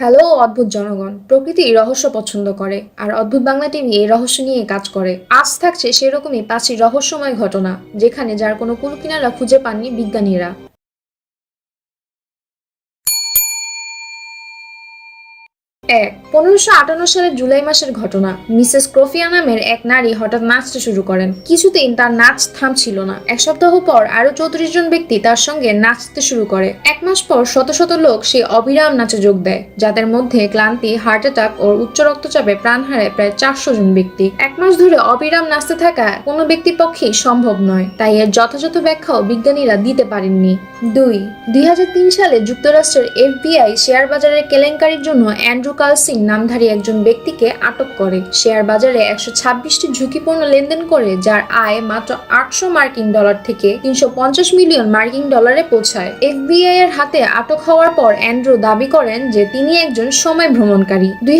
Hello, অদ্ভুত জনগণ। প্রকৃতি রহস্য পছন্দ করে, আর অদ্ভুত বাংলা টিভি এই রহস্য নিয়ে কাজ করে। আজ থাকছে সেরকমই পাঁচটি রহস্যময় ঘটনা, যেখানে যার কোনো কুলকিনারা খুঁজে পাননি বিজ্ঞানীরা। এক, পনেরোশো আটান্ন সালের জুলাই মাসের ঘটনা। মিসেস ক্রোফিয়া নামের এক নারী হঠাৎ নাচতে শুরু করেন। কিছুদিন তার নাচ থামছিল না। এক সপ্তাহ পর আরও চৌত্রিশ জন ব্যক্তি তার সঙ্গে নাচতে শুরু করে। এক মাস পর শত শত লোক সেই অবিরাম নাচে যোগ দেয়, যাদের মধ্যে ক্লান্তি, হার্ট অ্যাটাক ও উচ্চ রক্তচাপে প্রাণ হারায় প্রায় চারশো জন ব্যক্তি। এক মাস ধরে অবিরাম নাচতে থাকা কোনো ব্যক্তির পক্ষেই সম্ভব নয়। তাই এর যথাযথ ব্যাখ্যাও বিজ্ঞানীরা দিতে পারেননি। দুই দুই সালে যুক্তরাষ্ট্রের এফবিআই শেয়ার বাজারের কেলেঙ্কারির জন্য অ্যান্ড্রু কালসিং নামধারী একজন ব্যক্তিকে আটক করে। শেয়ার বাজারে একশো ছাব্বিশটি ঝুঁকিপূর্ণ লেনদেন করে, যার আয় মাত্র আটশো মার্কিন ডলার থেকে তিনশো পঞ্চাশ মিলিয়ন মার্কিন ডলারে পৌঁছায়। এফবিআই এর হাতে আটক হওয়ার পর অ্যান্ড্রু দাবি করেন যে তিনি একজন সময় ভ্রমণকারী। দুই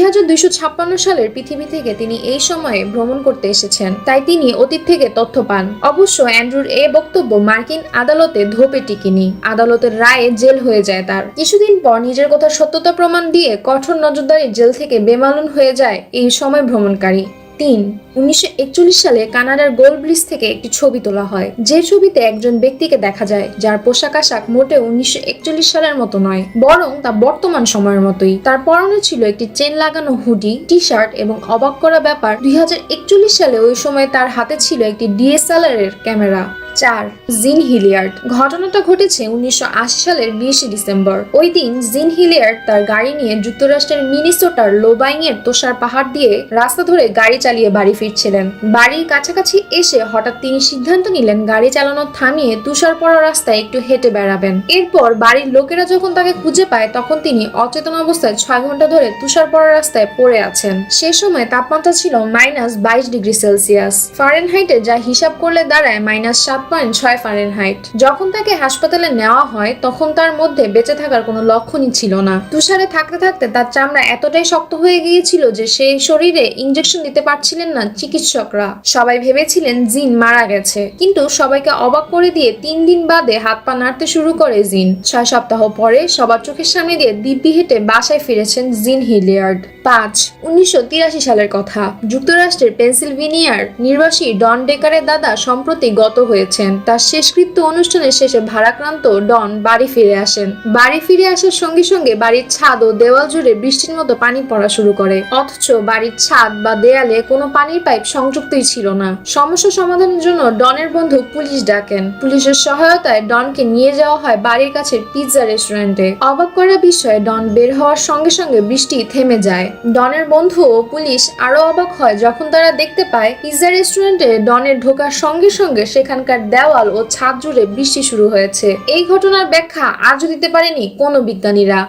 সালের পৃথিবী থেকে তিনি এই সময়ে ভ্রমণ করতে এসেছেন, তাই তিনি অতীত থেকে তথ্য পান। অবশ্য অ্যান্ড্রুর এ বক্তব্য মার্কিন আদালতে ধোপে টিকেনি। আদালতের রায়ে জেল হয়ে যায় তার। কিছুদিন পর নিজের কথা সত্যতা প্রমাণ দিয়ে কঠোর নজরদারি জেল থেকে বেমালুন হয়ে যায় এই সময় ভ্রমণকারী। তিন, উনিশশো সালে কানাডার গোল ব্রিজ থেকে একটি ছবি তোলা হয়। যে ছবিতে একজন ব্যক্তিকে দেখা যায়, যার পোশাক আশাক মোটে উনিশশো একচল্লিশ সালের মতো নয়, বরং তা বর্তমান সময়ের মতোই। তার পরনে ছিল একটি চেন লাগানো হুডি টি শার্ট এবং অবাক করা ব্যাপার, দুই হাজার একচল্লিশ সালে ওই সময় তার হাতে ছিল একটি ডিএসএলআর এর ক্যামেরা। চার, জিন হিলিয়ার্ড। ঘটনাটা ঘটেছে উনিশশো আশি সালের বিশে ডিসেম্বর। ওই দিন জিন হিলিয়ার্ড তার গাড়ি নিয়ে যুক্তরাষ্ট্রের মিনিসোটার লোবাইং এর তোষার পাহাড় দিয়ে রাস্তা ধরে গাড়ি চালিয়ে বাড়ি ফিরছিলেন। বাড়ির কাছাকাছি এসে হঠাৎ তিনি সিদ্ধান্ত নিলেন গাড়ি চালানো থামিয়ে তুষার পড়া রাস্তায় একটু হেঁটে বেড়াবেন। এরপর বাড়ির লোকেরা যখন তাকে খুঁজে পায়, তখন তিনি অচেতন অবস্থায় ছয় ঘণ্টা ধরে তুষার পড়া রাস্তায় পড়ে আছেন। সে সময় তাপমাত্রা ছিল মাইনাস বাইশ ডিগ্রি সেলসিয়াস। ফারেনহাইটে যা হিসাব করলে দাঁড়ায় মাইনাস সাত পয়েন্ট ছয় ফারেনহাইট যখন তাকে হাসপাতালে নেওয়া হয়, তখন তার মধ্যে বেঁচে থাকার কোনো লক্ষণই ছিল না। তুষারে থাকতে থাকতে তার চামড়া এতটাই শক্ত হয়ে গিয়েছিল যে সেই শরীরে ইঞ্জেকশন দিতে পারছিলেন না চিকিৎসকরা। সবাই ভেবেছিলেন জিন মারা গেছে। কিন্তু সবাইকে অবাক করে দিয়ে তিন দিন বাদে হাত পা নাড়তে শুরু করে জিন। ছয় সপ্তাহ পরে সবার চোখের সামনে দিয়ে দিব্যি হেঁটে বাসায় ফিরেছেন জিন হিলিয়ার্ড। পাঁচ, উনিশশো সালের কথা। যুক্তরাষ্ট্রের পেনসিলভেনিয়ার নির্বাসী ডন ডেকারের দাদা সম্প্রতি গত হয়েছেন তার শেষকৃত্য অনুষ্ঠানের শেষে ভারাক্রান্ত ডন বাড়ি ফিরে আসেন। বাড়ি ফিরে আসার সঙ্গে সঙ্গে বাড়ির ছাদ ও দেওয়াল জুড়ে বৃষ্টির মতো পানি পড়া শুরু করে। অথচ বাড়ির ছাদ বা দেয়ালে কোনো পানির পাইপ সংযুক্তই ছিল না। সমস্যা সমাধানের জন্য ডনের বন্ধু পুলিশ ডাকেন। পুলিশের সহায়তায় ডনকে নিয়ে যাওয়া হয় বাড়ির কাছের পিৎজা রেস্টুরেন্টে। অবাক করা বিষয়ে ডন বের হওয়ার সঙ্গে সঙ্গে বৃষ্টি থেমে যায়। ডনের বন্ধু ও পুলিশ আরও অবাক হয় যখন তারা দেখতে পায়, পিৎজা রেস্টুরেন্টে ডনের ঢোকার সঙ্গে সঙ্গে সেখানকার দেওয়াল ও ছাদ জুড়ে বৃষ্টি শুরু হয়েছে। এই ঘটনার ব্যাখ্যা আজও দিতে পারেনি কোনো বিজ্ঞানীরা।